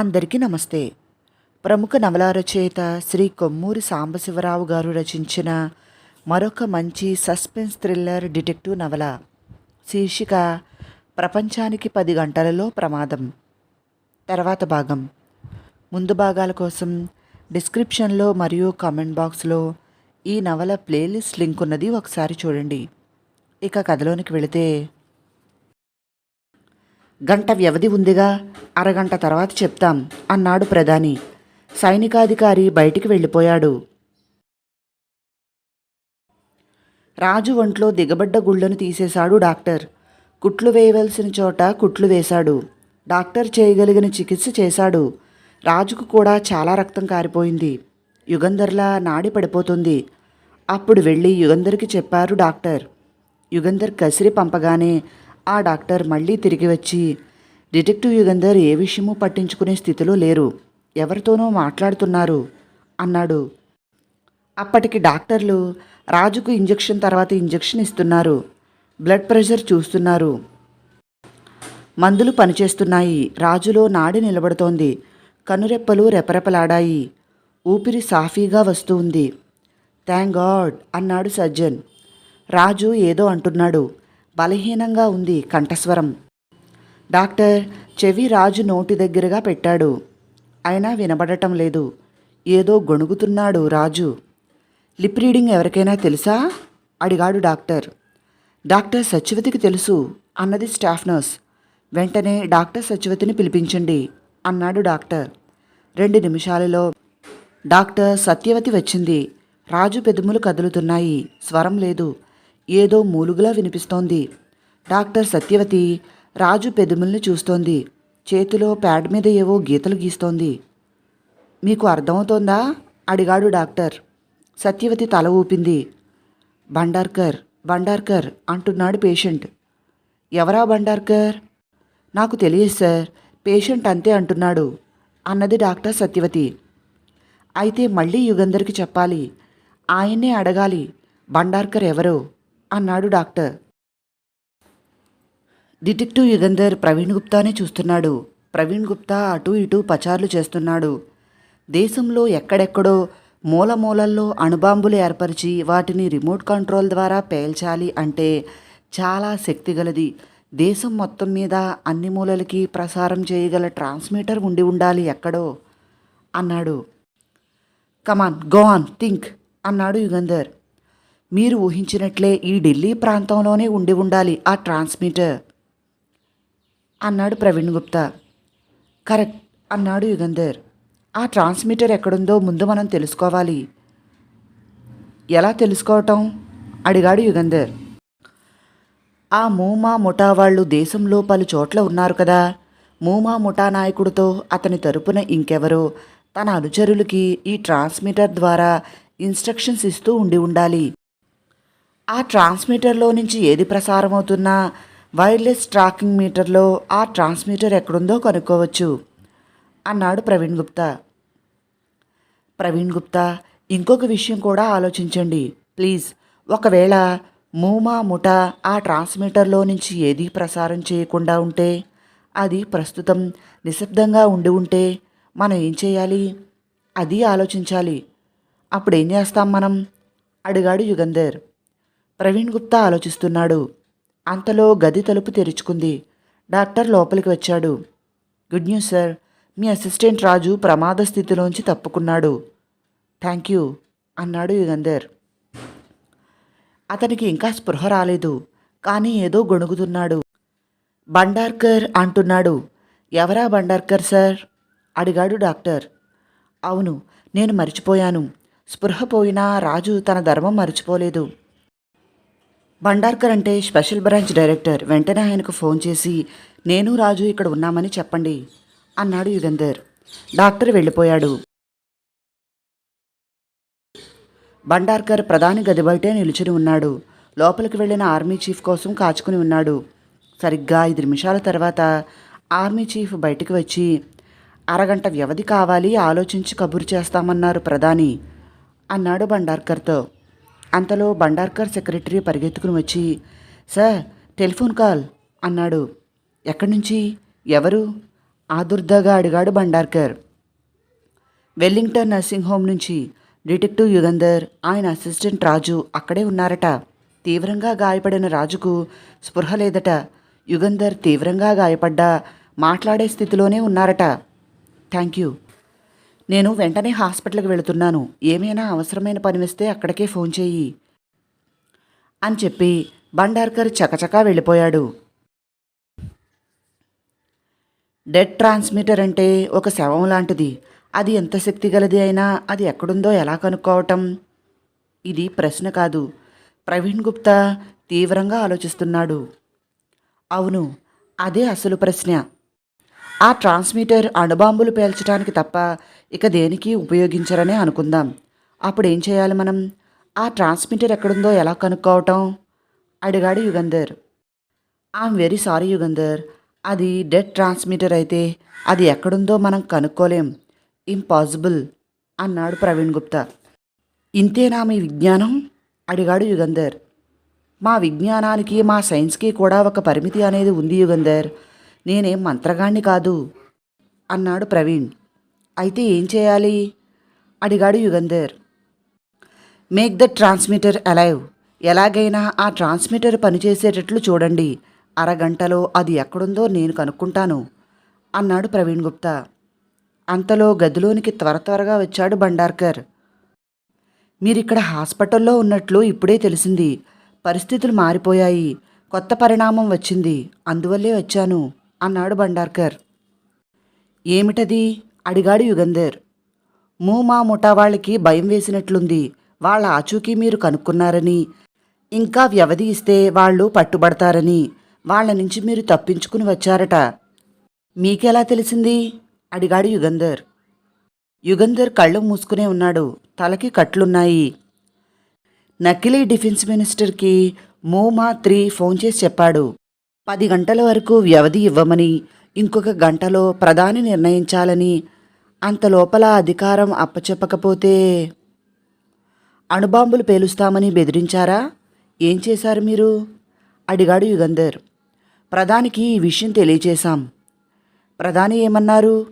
అందరికీ నమస్తే. ప్రముఖ నవలా రచయిత శ్రీ కొమ్మూరి సాంబశివరావు గారు రచించిన మరొక మంచి సస్పెన్స్ థ్రిల్లర్ డిటెక్టివ్ నవల శీర్షిక ప్రపంచానికి పది గంటలలో ప్రమాదం. తర్వాత భాగం. ముందు భాగాల కోసం డిస్క్రిప్షన్లో మరియు కామెంట్ బాక్స్లో ఈ నవల ప్లేలిస్ట్ లింక్ ఉన్నది ఒకసారి చూడండి. ఇక కథలోనికి వెళితే గంట వ్యవధి ఉందిగా అరగంట తర్వాత చెప్తాం అన్నాడు ప్రధాని. సైనికాధికారి బయటికి వెళ్ళిపోయాడు. రాజు ఒంట్లో దిగబడ్డ గుళ్ళను తీసేశాడు డాక్టర్. కుట్లు వేయవలసిన చోట కుట్లు వేశాడు. డాక్టర్ చేయగలిగిన చికిత్స చేశాడు. రాజుకు కూడా చాలా రక్తం కారిపోయింది. యుగంధర్లా నాడి పడిపోతుంది. అప్పుడు వెళ్ళి యుగంధర్కి చెప్పారు డాక్టర్. యుగంధర్ కసిరి పంపగానే ఆ డాక్టర్ మళ్ళీ తిరిగి వచ్చి డిటెక్టివ్ యుగంధర్ ఏ విషయమూ పట్టించుకునే స్థితిలో లేరు. ఎవరితోనో మాట్లాడుతున్నారు అన్నాడు. అప్పటికి డాక్టర్లు రాజుకు ఇంజెక్షన్ తర్వాత ఇంజెక్షన్ ఇస్తున్నారు. బ్లడ్ ప్రెషర్ చూస్తున్నారు. మందులు పనిచేస్తున్నాయి. రాజులో నాడి నిలబడుతోంది. కనురెప్పలు రెపరెపలాడాయి. ఊపిరి సాఫీగా వస్తూ ఉంది. థ్యాంక్ గాడ్ అన్నాడు సజ్జన్ రాజు ఏదో అంటున్నాడు. బలహీనంగా ఉంది కంఠస్వరం. డాక్టర్ చెవి రాజు నోటి దగ్గరగా పెట్టాడు. అయినా వినబడటం లేదు. ఏదో గొణుగుతున్నాడు రాజు. లిప్ రీడింగ్ ఎవరికైనా తెలుసా? అడిగాడు డాక్టర్. డాక్టర్ సచివతికి తెలుసు అన్నది స్టాఫ్ నర్స్. వెంటనే డాక్టర్ సచివతిని పిలిపించండి అన్నాడు డాక్టర్. రెండు నిమిషాలలో డాక్టర్ సత్యవతి వచ్చింది. రాజు పెదములు కదులుతున్నాయి. స్వరం లేదు. ఏదో మూలుగులా వినిపిస్తోంది. డాక్టర్ సత్యవతి రాజు పెదముల్ని చూస్తోంది. చేతిలో ప్యాడ్ మీద ఏవో గీతలు గీస్తోంది. మీకు అర్థమవుతోందా? అడిగాడు డాక్టర్. సత్యవతి తల ఊపింది. బండార్కర్ బండార్కర్ అంటున్నాడు పేషెంట్. ఎవరా బండార్కర్? నాకు తెలియదు సార్ పేషెంట్ అంతే అంటున్నాడు అన్నది డాక్టర్ సత్యవతి. అయితే మళ్ళీ యుగంధర్కి చెప్పాలి. ఆయన్నే అడగాలి. బండార్కర్ ఎవరో? అన్నాడు డాక్టర్. డిటెక్టివ్ యుగంధర్ ప్రవీణ్ గుప్తానే చూస్తున్నాడు. ప్రవీణ్ గుప్తా అటూ ఇటూ పచార్లు చేస్తున్నాడు. దేశంలో ఎక్కడెక్కడో మూల మూలల్లో అణుబాంబులు ఏర్పరిచి వాటిని రిమోట్ కంట్రోల్ ద్వారా పేల్చాలి అంటే చాలా శక్తిగలది దేశం మొత్తం మీద అన్ని మూలలకి ప్రసారం చేయగల ట్రాన్స్మిటర్ ఉండి ఉండాలి ఎక్కడో అన్నాడు. కమాన్ గో ఆన్ థింక్ అన్నాడు యుగంధర్. మీరు ఊహించినట్లే ఈ ఢిల్లీ ప్రాంతంలోనే ఉండి ఉండాలి ఆ ట్రాన్స్మిటర్. అన్నాడు ప్రవీణ్ గుప్తా. కరెక్ట్ అన్నాడు యుగంధర్. ఆ ట్రాన్స్మిటర్ ఎక్కడుందో ముందు మనం తెలుసుకోవాలి. ఎలా తెలుసుకోవటం? అడిగాడు యుగంధర్. ఆ మూమా ముఠా వాళ్ళు దేశంలో పలు చోట్ల ఉన్నారు కదా. మూమా ముఠా నాయకుడితో అతని తరపున ఇంకెవరో తన అనుచరులకి ఈ ట్రాన్స్మిటర్ ద్వారా ఇన్స్ట్రక్షన్స్ ఇస్తూ ఉండి ఉండాలి. ఆ ట్రాన్స్మిటర్లో నుంచి ఏది ప్రసారం అవుతున్నా వైర్లెస్ ట్రాకింగ్ మీటర్లో ఆ ట్రాన్స్మిటర్ ఎక్కడుందో కనుక్కోవచ్చు అన్నాడు ప్రవీణ్ గుప్తా. ప్రవీణ్ గుప్తా ఇంకొక విషయం కూడా ఆలోచించండి ప్లీజ్. ఒకవేళ మూమా ముఠ ఆ ట్రాన్స్మిటర్లో నుంచి ఏది ప్రసారం చేయకుండా ఉంటే అది ప్రస్తుతం నిశ్శబ్దంగా ఉండి ఉంటే మనం ఏం చేయాలి? అది ఆలోచించాలి. అప్పుడేం చేస్తాం మనం? అడిగాడు యుగంధర్. ప్రవీణ్ గుప్తా ఆలోచిస్తున్నాడు. అంతలో గది తలుపు తెరుచుకుంది. డాక్టర్ లోపలికి వచ్చాడు. Good news sir. మీ అసిస్టెంట్ రాజు ప్రమాద స్థితిలోంచి తప్పుకున్నాడు. థ్యాంక్ యూ అన్నాడు యుగంధర్. అతనికి ఇంకా స్పృహ రాలేదు. కానీ ఏదో గొణుగుతున్నాడు. బండార్కర్ అంటున్నాడు. ఎవరా బండార్కర్ సార్? అడిగాడు డాక్టర్. అవును నేను మర్చిపోయాను. స్పృహ పోయినా రాజు తన ధర్మం మర్చిపోలేదు. బండార్కర్ అంటే స్పెషల్ బ్రాంచ్ డైరెక్టర్. వెంటనే ఆయనకు ఫోన్ చేసి నేను రాజు ఇక్కడ ఉన్నామని చెప్పండి అన్నాడు యుగంధర్. డాక్టర్ వెళ్ళిపోయాడు. బండార్కర్ ప్రధాని గది బయటే నిలుచుని ఉన్నాడు. లోపలికి వెళ్ళిన ఆర్మీ చీఫ్ కోసం కాచుకుని ఉన్నాడు. సరిగ్గా ఐదు నిమిషాల తర్వాత ఆర్మీ చీఫ్ బయటికి వచ్చి అరగంట వ్యవధి కావాలి ఆలోచించి కబురు చేస్తామన్నారు ప్రధాని అన్నాడు భండార్కర్తో అంతలో బండార్కర్ సెక్రటరీ పరిగెత్తుకుని వచ్చి సార్ టెలిఫోన్ కాల్ అన్నాడు. ఎక్కడి నుంచి? ఎవరు? ఆదుర్దాగా అడిగాడు బండార్కర్. వెల్లింగ్టన్ నర్సింగ్ హోమ్ నుంచి. డిటెక్టివ్ యుగంధర్ ఆయన అసిస్టెంట్ రాజు అక్కడే ఉన్నారట. తీవ్రంగా గాయపడిన రాజుకు స్పృహ లేదట. యుగంధర్ తీవ్రంగా గాయపడ్డా మాట్లాడే స్థితిలోనే ఉన్నారట. Thank you. నేను వెంటనే హాస్పిటల్కి వెళుతున్నాను. ఏమైనా అవసరమైన పని వస్తే అక్కడికే ఫోన్ చెయ్యి. అని చెప్పి భండార్కర్ చకచకా వెళ్ళిపోయాడు. డెడ్ ట్రాన్స్మిటర్ అంటే ఒక శవం లాంటిది. అది ఎంత శక్తి గలది అయినా అది ఎక్కడుందో ఎలా కనుక్కోవటం? ఇది ప్రశ్న కాదు. ప్రవీణ్ గుప్తా తీవ్రంగా ఆలోచిస్తున్నాడు. అవును అదే అసలు ప్రశ్న. ఆ ట్రాన్స్మిటర్ అణుబాంబులు పేల్చడానికి తప్ప ఇక దేనికి ఉపయోగించరనే అనుకుందాం. అప్పుడు ఏం చేయాలి మనం? ఆ ట్రాన్స్మిటర్ ఎక్కడుందో ఎలా కనుక్కోవటం? అడిగాడు Yugandhar. I'm very sorry Yugandhar. అది డెడ్ ట్రాన్స్మిటర్ అయితే అది ఎక్కడుందో మనం కనుక్కోలేం. ఇంపాసిబుల్ అన్నాడు ప్రవీణ్ గుప్తా. ఇంతేనా మీ విజ్ఞానం? అడిగాడు యుగంధర్. మా విజ్ఞానానికి మా సైన్స్కి కూడా ఒక పరిమితి అనేది ఉంది యుగంధర్. నేనేం మంత్రగాణ్ణి కాదు అన్నాడు ప్రవీణ్. అయితే ఏం చేయాలి? అడిగాడు Yugandhar. Make the transmitter alive ఎలాగైనా ఆ ట్రాన్స్మిటర్ పనిచేసేటట్లు చూడండి. అరగంటలో అది ఎక్కడుందో నేను కనుక్కుంటాను అన్నాడు ప్రవీణ్ గుప్తా. అంతలో గదిలోనికి త్వర త్వరగా వచ్చాడు బండార్కర్. మీరిక్కడ హాస్పిటల్లో ఉన్నట్లు ఇప్పుడే తెలిసింది. పరిస్థితులు మారిపోయాయి. కొత్త పరిణామం వచ్చింది. అందువల్లే వచ్చాను అన్నాడు బండార్కర్. ఏమిటది? అడిగాడు యుగంధర్. మూమా ముఠా వాళ్ళకి భయం వేసినట్లుంది. వాళ్ళ ఆచూకీ మీరు కనుక్కున్నారని. ఇంకా వ్యవధి ఇస్తే వాళ్ళు పట్టుబడతారని. వాళ్ళ నుంచి మీరు తప్పించుకుని వచ్చారట. మీకెలా తెలిసింది? అడిగాడు యుగంధర్. యుగంధర్ కళ్ళు మూసుకునే ఉన్నాడు. తలకి కట్లున్నాయి. నకిలీ డిఫెన్స్ మినిస్టర్కి మూమా త్రీ ఫోన్ చేసి చెప్పాడు. పది గంటల వరకు వ్యవధి ఇవ్వమని. ఇంకొక గంటలో ప్రధాని నిర్ణయించాలని అంత లోపల అధికారం అప్పచెప్పకపోతే అణుబాంబులు పేలుస్తామని బెదిరించారా? ఏం చేశారు మీరు? అడిగాడు యుగంధర్. ప్రధానికి ఈ విషయం తెలియచేశాం. ప్రధాని ఏమన్నారు?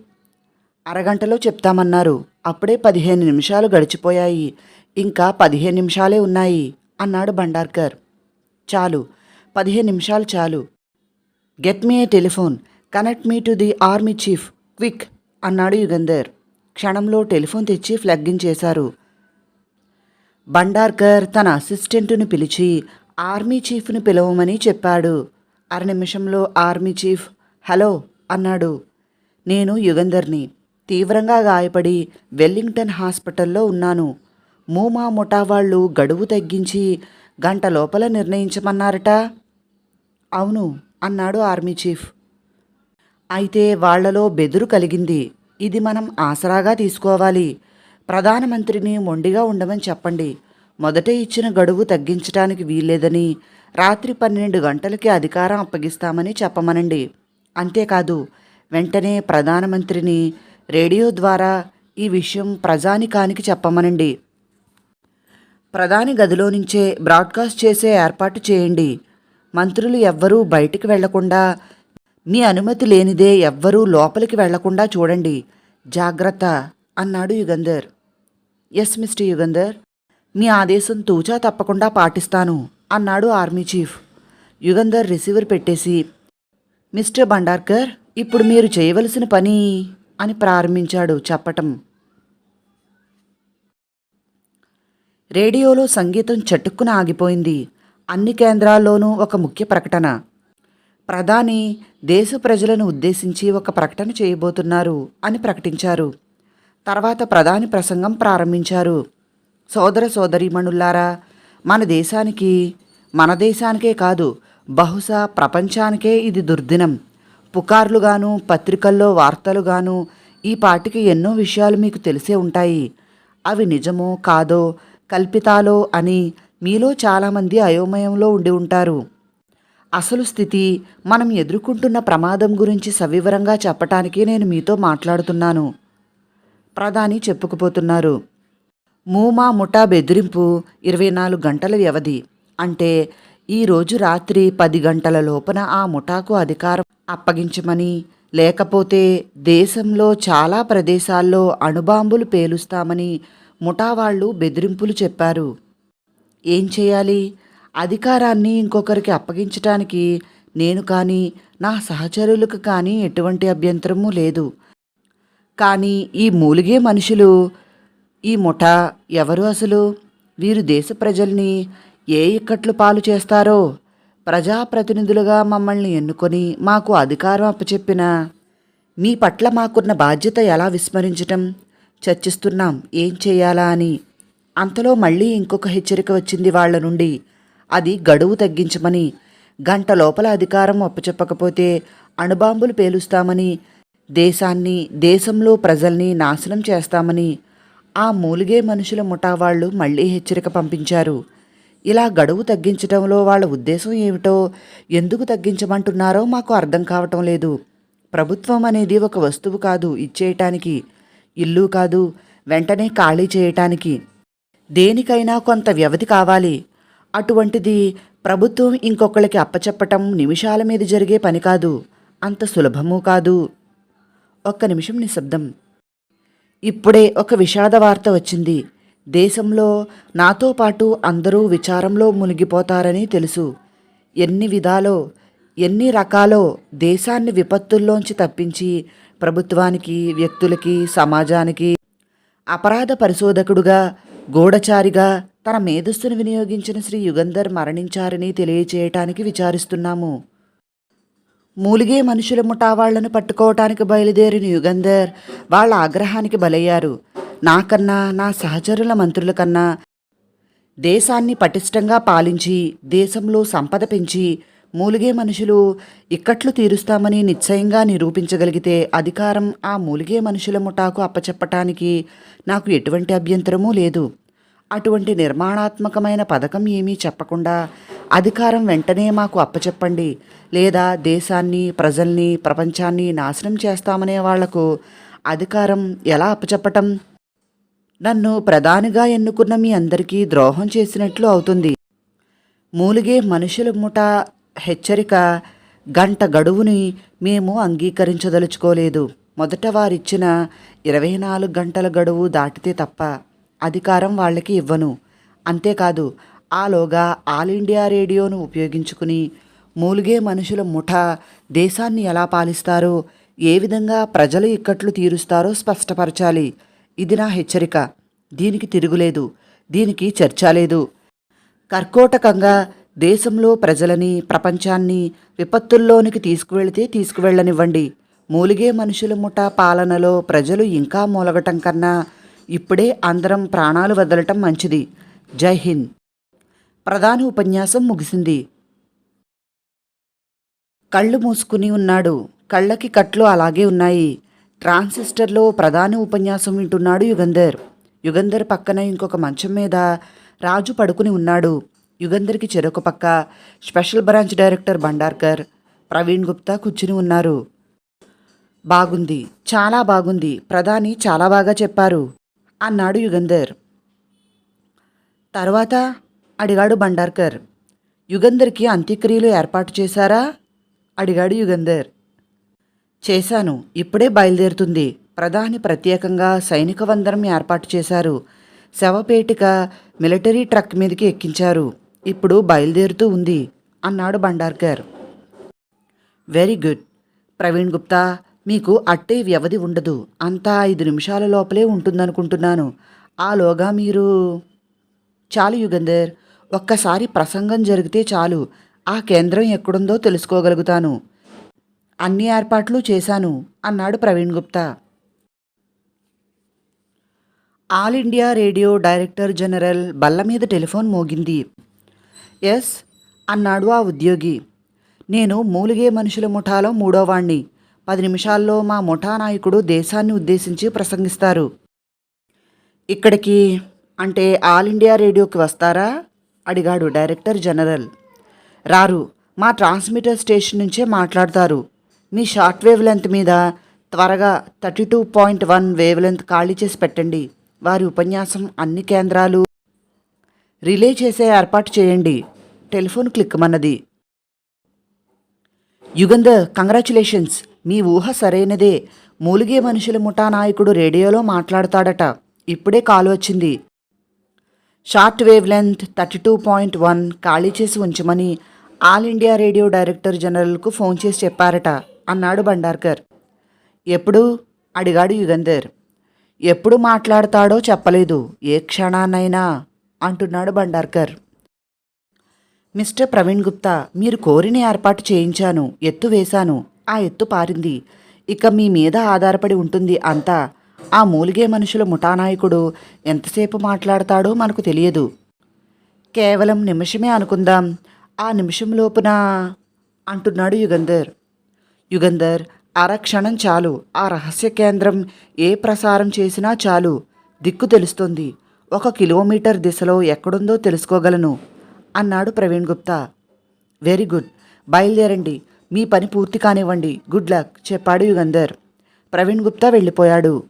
అరగంటలో చెప్తామన్నారు. అప్పుడే పదిహేను నిమిషాలు గడిచిపోయాయి. ఇంకా పదిహేను నిమిషాలే ఉన్నాయి అన్నాడు బండార్కర్. చాలు. పదిహేను నిమిషాలు చాలు. Get me a telephone. Connect me to the army chief quick అన్నాడు యుగంధర్. క్షణంలో టెలిఫోన్ తెచ్చి ఫ్లగ్గించేశారు బండార్కర్ తన అసిస్టెంటును పిలిచి ఆర్మీ చీఫ్ను పిలవమని చెప్పాడు. అర నిమిషంలో ఆర్మీ చీఫ్ హలో అన్నాడు. నేను యుగంధర్ని. తీవ్రంగా గాయపడి వెల్లింగ్టన్ హాస్పిటల్లో ఉన్నాను. మూమా ముఠా వాళ్ళు గడువు తగ్గించి గంట లోపల నిర్ణయించమన్నారట? అవును అన్నాడు ఆర్మీ చీఫ్. అయితే వాళ్ళలో బెదురు కలిగింది. ఇది మనం ఆసరాగా తీసుకోవాలి. ప్రధానమంత్రిని మొండిగా ఉండమని చెప్పండి. మొదట ఇచ్చిన గడువు తగ్గించడానికి వీల్లేదని రాత్రి పన్నెండు గంటలకి అధికారం అప్పగిస్తామని చెప్పమనండి. అంతేకాదు వెంటనే ప్రధానమంత్రిని రేడియో ద్వారా ఈ విషయం ప్రజానికానికి చెప్పమనండి. ప్రధాని గదిలో నుంచే బ్రాడ్కాస్ట్ చేసే ఏర్పాటు చేయండి. మంత్రులు ఎవ్వరూ బయటికి వెళ్ళకుండా మీ అనుమతి లేనిదే ఎవ్వరూ లోపలికి వెళ్ళకుండా చూడండి. జాగ్రత్త అన్నాడు యుగంధర్. Yes mister Yugandhar. మీ ఆదేశం తూచా తప్పకుండా పాటిస్తాను అన్నాడు ఆర్మీ చీఫ్. యుగంధర్ రిసీవర్ పెట్టేసి మిస్టర్ భండార్కర్ ఇప్పుడు మీరు చేయవలసిన పని అని ప్రారంభించాడు చెప్పటం. రేడియోలో సంగీతం చటుక్కున ఆగిపోయింది. అన్ని కేంద్రాల్లోనూ ఒక ముఖ్య ప్రకటన. ప్రధాని దేశ ప్రజలను ఉద్దేశించి ఒక ప్రకటన చేయబోతున్నారు అని ప్రకటించారు. తర్వాత ప్రధాని ప్రసంగం ప్రారంభించారు. సోదర సోదరీమణుల్లారా మన దేశానికి మన దేశానికే కాదు బహుశా ప్రపంచానికే ఇది దుర్దినం. పుకార్లుగాను పత్రికల్లో వార్తలుగాను ఈ పాటికి ఎన్నో విషయాలు మీకు తెలిసే ఉంటాయి. అవి నిజమో కాదో కల్పితాలో అని మీలో చాలామంది అయోమయంలో ఉండి ఉంటారు. అసలు స్థితి? మనం ఎదుర్కొంటున్న ప్రమాదం గురించి సవివరంగా చెప్పటానికి నేను మీతో మాట్లాడుతున్నాను. ప్రధాని చెప్పుకుపోతున్నారు. మూమా ముఠా బెదిరింపు ఇరవై నాలుగు గంటల వ్యవధి. అంటే ఈ రోజు రాత్రి పది గంటల లోపన ఆ ముఠాకు అధికారం అప్పగించమని లేకపోతే దేశంలో చాలా ప్రదేశాల్లో అణుబాంబులు పేలుస్తామని ముఠా వాళ్ళు బెదిరింపులు చెప్పారు. ఏం చేయాలి? అధికారాన్ని ఇంకొకరికి అప్పగించటానికి నేను కానీ నా సహచరులకు కానీ ఎటువంటి అభ్యంతరము లేదు. కానీ ఈ మూలిగే మనుషులు ఈ ముఠ ఎవరు అసలు? వీరు దేశ ప్రజల్ని ఏ ఇక్కట్లు పాలు చేస్తారో? ప్రజాప్రతినిధులుగా మమ్మల్ని ఎన్నుకొని మాకు అధికారం అప్పచెప్పిన మీ పట్ల మాకున్న బాధ్యత ఎలా విస్మరించటం? చర్చిస్తున్నాం ఏం చేయాలా అని. అంతలో మళ్ళీ ఇంకొక హెచ్చరిక వచ్చింది వాళ్ళ నుండి. అది గడువు తగ్గించమని గంట లోపల అధికారం అప్పచెప్పకపోతే అణుబాంబులు పేలుస్తామని దేశాన్ని దేశంలో ప్రజల్ని నాశనం చేస్తామని ఆ మూలిగే మనుషుల ముఠా వాళ్ళు మళ్ళీ హెచ్చరిక పంపించారు. ఇలా గడువు తగ్గించడంలో వాళ్ళ ఉద్దేశం ఏమిటో ఎందుకు తగ్గించమంటున్నారో మాకు అర్థం కావటం లేదు. ప్రభుత్వం అనేది ఒక వస్తువు కాదు ఇచ్చేయటానికి ఇల్లు కాదు వెంటనే ఖాళీ చేయటానికి. దేనికైనా కొంత వ్యవధి కావాలి. అటువంటిది ప్రభుత్వం ఇంకొకళ్ళకి అప్పచెప్పటం నిమిషాల మీద జరిగే పని కాదు. అంత సులభము కాదు. ఒక్క నిమిషం నిశ్శబ్దం. ఇప్పుడే ఒక విషాద వార్త వచ్చింది. దేశంలో నాతో పాటు అందరూ విచారంలో మునిగిపోతారని తెలుసు. ఎన్ని విధాలో ఎన్ని రకాలో దేశాన్ని విపత్తుల్లోంచి తప్పించి ప్రభుత్వానికి వ్యక్తులకి సమాజానికి అపరాధ పరిశోధకుడుగా గూఢచారిగా తన మేధస్సును వినియోగించిన శ్రీ యుగంధర్ మరణించారని తెలియచేయటానికి విచారిస్తున్నాము. మూలిగే మనుషుల ముఠా వాళ్ళను పట్టుకోవటానికి బయలుదేరిన యుగంధర్ వాళ్ళ ఆగ్రహానికి బలయ్యారు. నాకన్నా నా సహచరుల మంత్రుల కన్నా దేశాన్ని పటిష్టంగా పాలించి దేశంలో సంపద పెంచి మూలిగే మనుషులు ఇక్కట్లు తీరుస్తామని నిశ్చయంగా నిరూపించగలిగితే అధికారం ఆ మూలిగే మనుషుల ముఠాకు అప్పచెప్పటానికి నాకు ఎటువంటి అభ్యంతరమూ లేదు. అటువంటి నిర్మాణాత్మకమైన పథకం ఏమీ చెప్పకుండా అధికారం వెంటనే మాకు అప్పచెప్పండి. లేదా దేశాన్ని ప్రజల్ని ప్రపంచాన్ని నాశనం చేస్తామనే వాళ్ళకు అధికారం ఎలా అప్పచెప్పటం? నన్ను ప్రధానిగా ఎన్నుకున్న మీ అందరికీ ద్రోహం చేసినట్లు అవుతుంది. మూలిగే మనుషుల ముఠ హెచ్చరిక గంట గడువుని మేము అంగీకరించదలుచుకోలేదు. మొదట వారిచ్చిన ఇరవై నాలుగు గంటల గడువు దాటితే తప్ప అధికారం వాళ్ళకి ఇవ్వను. అంతేకాదు ఆలోగా ఆల్ ఇండియా రేడియోను ఉపయోగించుకుని మూలిగే మనుషుల ముఠ దేశాన్ని ఎలా పాలిస్తారో ఏ విధంగా ప్రజలు ఇక్కట్లు తీరుస్తారో స్పష్టపరచాలి. ఇది నా హెచ్చరిక. దీనికి తిరుగులేదు. దీనికి చర్చ లేదు. కర్కోటకంగా దేశంలో ప్రజలని ప్రపంచాన్ని విపత్తుల్లోనికి తీసుకువెళితే తీసుకువెళ్ళనివ్వండి. మూలిగే మనుషుల ముఠ పాలనలో ప్రజలు ఇంకా మూలగటం కన్నా ఇప్పుడే అందరం ప్రాణాలు వదలటం మంచిది. జై హింద్. ప్రధాన ఉపన్యాసం ముగిసింది. కళ్ళు మూసుకుని ఉన్నాడు. కళ్ళకి కట్లు అలాగే ఉన్నాయి. ట్రాన్సిస్టర్లో ప్రధాన ఉపన్యాసం వింటున్నాడు యుగంధర్. యుగంధర్ పక్కన ఇంకొక మంచం మీద రాజు పడుకుని ఉన్నాడు. యుగంధర్కి చెరొక పక్క special branch director Bhandarkar Praveen Gupta కూర్చుని ఉన్నారు. బాగుంది చాలా బాగుంది ప్రధాని చాలా బాగా చెప్పారు అన్నాడు యుగంధర్. తర్వాత అడిగాడు భండార్కర్ యుగంధర్కి అంత్యక్రియలు ఏర్పాటు చేశారా? అడిగాడు యుగంధర్. చేశాను ఇప్పుడే బయలుదేరుతుంది ప్రధాని ప్రత్యేకంగా సైనిక వందనం ఏర్పాటు చేశారు శవపేటిక మిలిటరీ ట్రక్ మీదకి ఎక్కించారు. ఇప్పుడు బయలుదేరుతూ ఉంది అన్నాడు భండార్కర్ వెరీ గుడ్. ప్రవీణ్ గుప్తా మీకు అట్టే వ్యవధి ఉండదు. అంతా ఐదు నిమిషాల లోపలే ఉంటుందనుకుంటున్నాను. ఆలోగా మీరు. చాలు యుగంధర్ ఒక్కసారి ప్రసంగం జరిగితే చాలు. ఆ కేంద్రం ఎక్కడుందో తెలుసుకోగలుగుతాను. అన్ని ఏర్పాట్లు చేశాను అన్నాడు Praveen Gupta. All India Radio director general బల్ల మీద టెలిఫోన్ మోగింది. ఎస్ అన్నాడు ఆ ఉద్యోగి. నేను మూలిగే మనుషుల ముఠాలో మూడోవాణ్ణి. పది నిమిషాల్లో మా ముఠా నాయకుడు దేశాన్ని ఉద్దేశించి ప్రసంగిస్తారు. ఇక్కడికి అంటే ఆల్ ఇండియా రేడియోకి వస్తారా? అడిగాడు డైరెక్టర్ జనరల్. రారు మా ట్రాన్స్మిటర్ స్టేషన్ నుంచే మాట్లాడతారు. మీ షార్ట్ వేవ్ లెంత్ మీద త్వరగా thirty two point one wavelength ఖాళీ చేసి పెట్టండి. వారి ఉపన్యాసం అన్ని కేంద్రాలు రిలే చేసే ఏర్పాటు చేయండి. టెలిఫోన్ క్లిక్కమన్నది. యుగంధర్ కంగ్రాచులేషన్స్. మీ ఊహ సరైనదే. మూలిగే మనుషుల ముఠా నాయకుడు రేడియోలో మాట్లాడతాడట. ఇప్పుడే కాల్ వచ్చింది. Short wavelength thirty two point one ఖాళీ చేసి ఉంచమని ఆల్ ఇండియా రేడియో డైరెక్టర్ జనరల్కు ఫోన్ చేసి చెప్పారట అన్నాడు భండార్కర్ ఎప్పుడు? అడిగాడు యుగంధర్. ఎప్పుడు మాట్లాడతాడో చెప్పలేదు. ఏ క్షణాన్నైనా. అంటున్నాడు భండార్కర్ మిస్టర్ ప్రవీణ్ గుప్తా మీరు కోరిన ఏర్పాటు చేయించాను ఎత్తు వేశాను ఆ ఎత్తు పారింది. ఇక మీ మీద ఆధారపడి ఉంటుంది అంతా. ఆ మూలిగే మనుషుల ముఠానాయకుడు ఎంతసేపు మాట్లాడతాడో మనకు తెలియదు. కేవలం నిమిషమే అనుకుందాం. ఆ నిమిషం లోపున? అంటున్నాడు యుగంధర్. యుగంధర్ అరక్షణం చాలు. ఆ రహస్య కేంద్రం ఏ ప్రసారం చేసినా చాలు. దిక్కు తెలుస్తుంది. ఒక కిలోమీటర్ దిశలో ఎక్కడుందో తెలుసుకోగలను అన్నాడు ప్రవీణ్ గుప్తా. Very good. బయలుదేరండి. మీ పని పూర్తి కానివ్వండి. గుడ్ లక్ చెప్పాడు యుగంధర్. ప్రవీణ్ గుప్తా వెళ్ళిపోయాడు.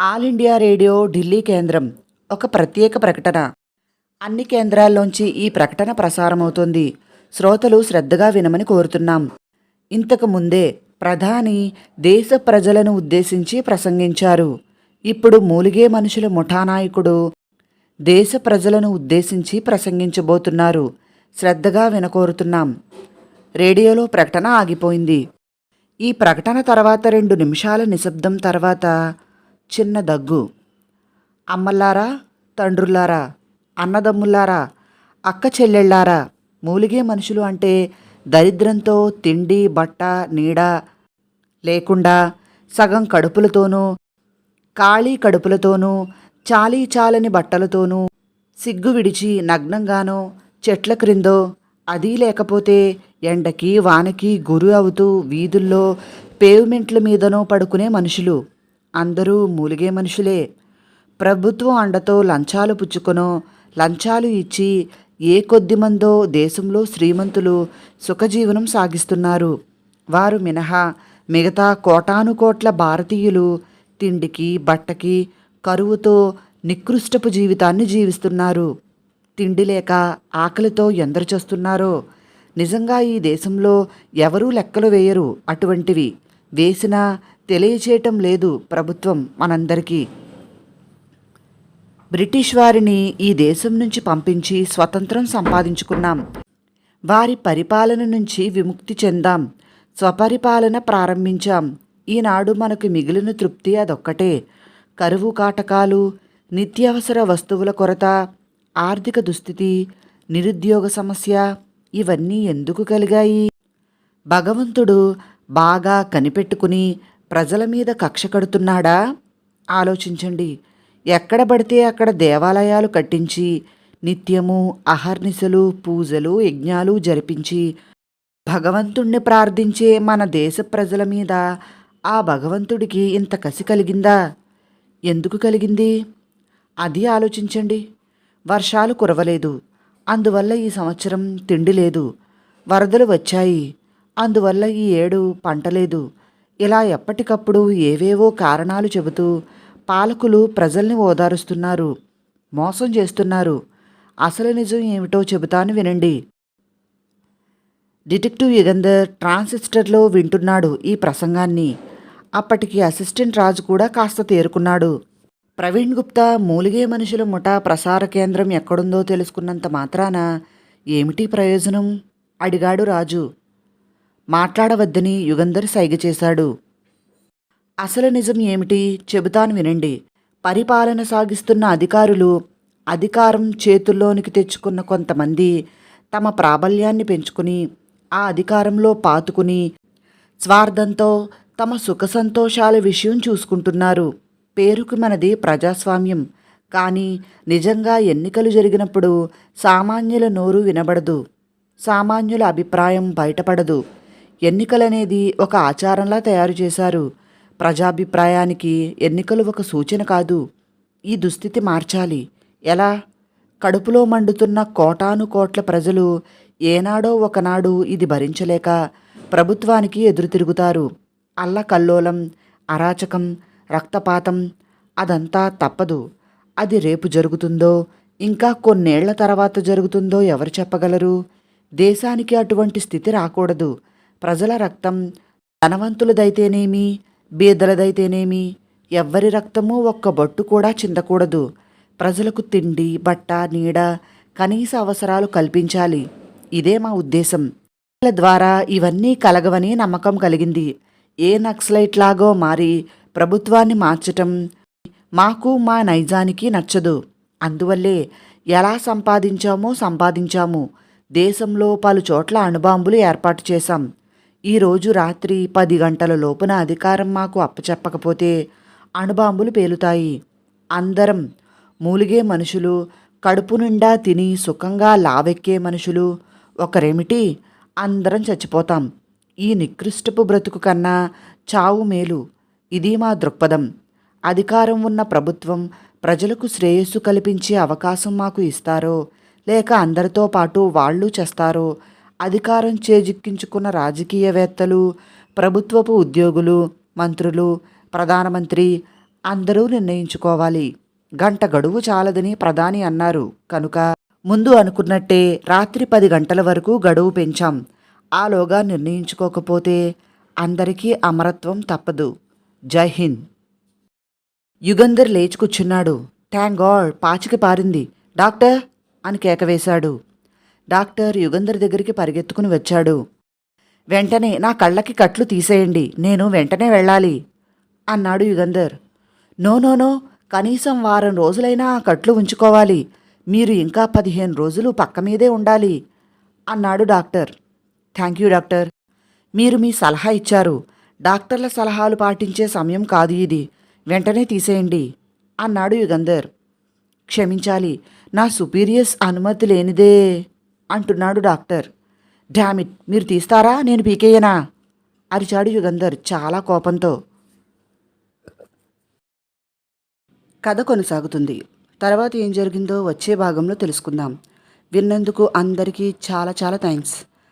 ఆల్ ఇండియా రేడియో ఢిల్లీ కేంద్రం. ఒక ప్రత్యేక ప్రకటన. అన్ని కేంద్రాల్లోంచి ఈ ప్రకటన ప్రసారమవుతోంది. శ్రోతలు శ్రద్ధగా వినమని కోరుతున్నాం. ఇంతకు ముందే ప్రధాని దేశ ప్రజలను ఉద్దేశించి ప్రసంగించారు. ఇప్పుడు మూలిగే మనుషుల ముఠానాయకుడు దేశ ప్రజలను ఉద్దేశించి ప్రసంగించబోతున్నారు. శ్రద్ధగా వినకోరుతున్నాం. రేడియోలో ప్రకటన ఆగిపోయింది. ఈ ప్రకటన తర్వాత రెండు నిమిషాల నిశ్శబ్దం తర్వాత చిన్న దగ్గు. అమ్మల్లారా తండ్రులారా అన్నదమ్ములారా అక్క చెల్లెళ్ళారా మూలిగే మనుషులు అంటే దరిద్రంతో తిండి బట్ట నీడ లేకుండా సగం కడుపులతోనూ ఖాళీ కడుపులతోనూ చాలీ చాలని బట్టలతోనూ సిగ్గు విడిచి నగ్నంగానో చెట్ల క్రిందో అది లేకపోతే ఎండకి వానకి గురి అవుతూ వీధుల్లో పేవ్మెంట్ల మీదనో పడుకునే మనుషులు. అందరూ మూలిగే మనుషులే. ప్రభుత్వం అండతో లంచాలు పుచ్చుకొనో లంచాలు ఇచ్చి ఏ కొద్ది మందో దేశంలో శ్రీమంతులు సుఖజీవనం సాగిస్తున్నారు. వారు మినహా మిగతా కోటానుకోట్ల భారతీయులు తిండికి బట్టకి కరువుతో నికృష్టపు జీవితాన్ని జీవిస్తున్నారు. తిండి లేక ఆకలితో ఎందరు చేస్తున్నారో? నిజంగా ఈ దేశంలో ఎవరూ లెక్కలు వేయరు అటువంటివి. వేసినా తెలియచేయటం లేదు ప్రభుత్వం మనందరికీ. బ్రిటిష్ వారిని ఈ దేశం నుంచి పంపించి స్వతంత్రం సంపాదించుకున్నాం. వారి పరిపాలన నుంచి విముక్తి చెందాం. స్వపరిపాలన ప్రారంభించాం. ఈనాడు మనకు మిగిలిన తృప్తి అదొక్కటే. కరువు కాటకాలు నిత్యావసర వస్తువుల కొరత ఆర్థిక దుస్థితి నిరుద్యోగ సమస్య ఇవన్నీ ఎందుకు కలిగాయి? భగవంతుడు బాగా కనిపెట్టుకుని ప్రజల మీద కక్ష కడుతున్నాడా? ఆలోచించండి. ఎక్కడ పడితే అక్కడ దేవాలయాలు కట్టించి నిత్యము అహర్నిశలు పూజలు యజ్ఞాలు జరిపించి భగవంతుణ్ణి ప్రార్థించే మన దేశ ప్రజల మీద ఆ భగవంతుడికి ఇంత కసి కలిగిందా? ఎందుకు కలిగింది? అది ఆలోచించండి. వర్షాలు కురవలేదు. అందువల్ల ఈ సంవత్సరం తిండి లేదు. వరదలు వచ్చాయి. అందువల్ల ఈ ఏడు పంట లేదు. ఇలా ఎప్పటికప్పుడు ఏవేవో కారణాలు చెబుతూ పాలకులు ప్రజల్ని ఓదారుస్తున్నారు. మోసం చేస్తున్నారు. అసలు నిజం ఏమిటో చెబుతాను వినండి. డిటెక్టివ్ యుగంధర్ ట్రాన్సిస్టర్లో వింటున్నాడు ఈ ప్రసంగాన్ని. అప్పటికి అసిస్టెంట్ రాజు కూడా కాస్త తేరుకున్నాడు. ప్రవీణ్ గుప్తా మూలిగే మనుషుల ముఠా ప్రసార కేంద్రం ఎక్కడుందో తెలుసుకున్నంత మాత్రాన ఏమిటి ప్రయోజనం? అడిగాడు రాజు. మాట్లాడవద్దని యుగంధర్ సైగ చేశాడు. అసలు నిజం ఏమిటి? చెబుతాను వినండి. పరిపాలన సాగిస్తున్న అధికారులు అధికారం చేతుల్లోనికి తెచ్చుకున్న కొంతమంది తమ ప్రాబల్యాన్ని పెంచుకుని ఆ అధికారంలో పాతుకుని స్వార్థంతో తమ సుఖ సంతోషాల విషయం చూసుకుంటున్నారు. పేరుకు మనది ప్రజాస్వామ్యం. కానీ నిజంగా ఎన్నికలు జరిగినప్పుడు సామాన్యుల నోరు వినబడదు. సామాన్యుల అభిప్రాయం బయటపడదు. ఎన్నికలనేది ఒక ఆచారంలా తయారు చేశారు. ప్రజాభిప్రాయానికి ఎన్నికలు ఒక సూచన కాదు. ఈ దుస్థితి మార్చాలి. ఎలా? కడుపులో మండుతున్న కోటాను కోట్ల ప్రజలు ఏనాడో ఒకనాడు ఇది భరించలేక ప్రభుత్వానికి ఎదురు తిరుగుతారు అల్లకల్లోలం అరాచకం రక్తపాతం అదంతా తప్పదు. అది రేపు జరుగుతుందో ఇంకా కొన్నేళ్ళ తర్వాత జరుగుతుందో ఎవరు చెప్పగలరు? దేశానికి అటువంటి స్థితి రాకూడదు. ప్రజల రక్తం ధనవంతులదైతేనేమి బీదలదైతేనేమి? ఎవ్వరి రక్తము ఒక్క బొట్టు కూడా చిందకూడదు. ప్రజలకు తిండి బట్ట నీడ కనీస అవసరాలు కల్పించాలి. ఇదే మా ఉద్దేశం. ద్వారా ఇవన్నీ కలగవని నమ్మకం కలిగింది. ఏ నక్సలైట్ లాగో మారి ప్రభుత్వాన్ని మార్చటం మాకు మా నైజానికి నచ్చదు. అందువల్లే ఎలా సంపాదించామో సంపాదించాము. దేశంలో పలు చోట్ల అణుబాంబులు ఏర్పాటు చేశాం. ఈరోజు రాత్రి పది గంటల లోపున అధికారం మాకు అప్పచెప్పకపోతే అణుబాంబులు పేలుతాయి. అందరం మూలిగే మనుషులు కడుపు నిండా తిని సుఖంగా లావెక్కే మనుషులు ఒకరేమిటి అందరం చచ్చిపోతాం. ఈ నికృష్టపు బ్రతుకు కన్నా చావు మేలు. ఇది మా దృక్పథం. అధికారం ఉన్న ప్రభుత్వం ప్రజలకు శ్రేయస్సు కల్పించే అవకాశం మాకు ఇస్తారో లేక అందరితో పాటు వాళ్ళు చేస్తారో అధికారం చేజిక్కించుకున్న రాజకీయవేత్తలు ప్రభుత్వపు ఉద్యోగులు మంత్రులు ప్రధానమంత్రి అందరూ నిర్ణయించుకోవాలి. గంట గడువు చాలదని ప్రధాని అన్నారు. కనుక ముందు అనుకున్నట్టే రాత్రి పది గంటల వరకు గడువు పెంచాం. ఆలోగా నిర్ణయించుకోకపోతే అందరికీ అమరత్వం తప్పదు. జై హింద్. యుగంధర్ లేచి కూర్చున్నాడు. థ్యాంక్ గాడ్ పాచిక పారింది. డాక్టర్ అని కేకవేశాడు డాక్టర్ యుగంధర్ దగ్గరికి పరిగెత్తుకుని వచ్చాడు. వెంటనే నా కళ్ళకి కట్లు తీసేయండి. నేను వెంటనే వెళ్ళాలి అన్నాడు యుగంధర్. No no no. కనీసం వారం రోజులైనా ఆ కట్లు ఉంచుకోవాలి. మీరు ఇంకా పదిహేను రోజులు పక్క మీదే ఉండాలి అన్నాడు డాక్టర్. Thank you doctor. మీరు మీ సలహా ఇచ్చారు. డాక్టర్ల సలహాలు పాటించే సమయం కాదు ఇది. వెంటనే తీసేయండి అన్నాడు యుగంధర్. క్షమించాలి నా సుపీరియర్స్ అనుమతి లేనిదే అంటున్నాడు డాక్టర్. డామిట్ మీరు తీస్తారా? నేను పీకేయనా? అరిచాడు యుగంధర్ చాలా కోపంతో. కథ కొనసాగుతుంది. తర్వాత ఏం జరిగిందో వచ్చే భాగంలో తెలుసుకుందాం. విన్నందుకు అందరికీ చాలా చాలా థ్యాంక్స్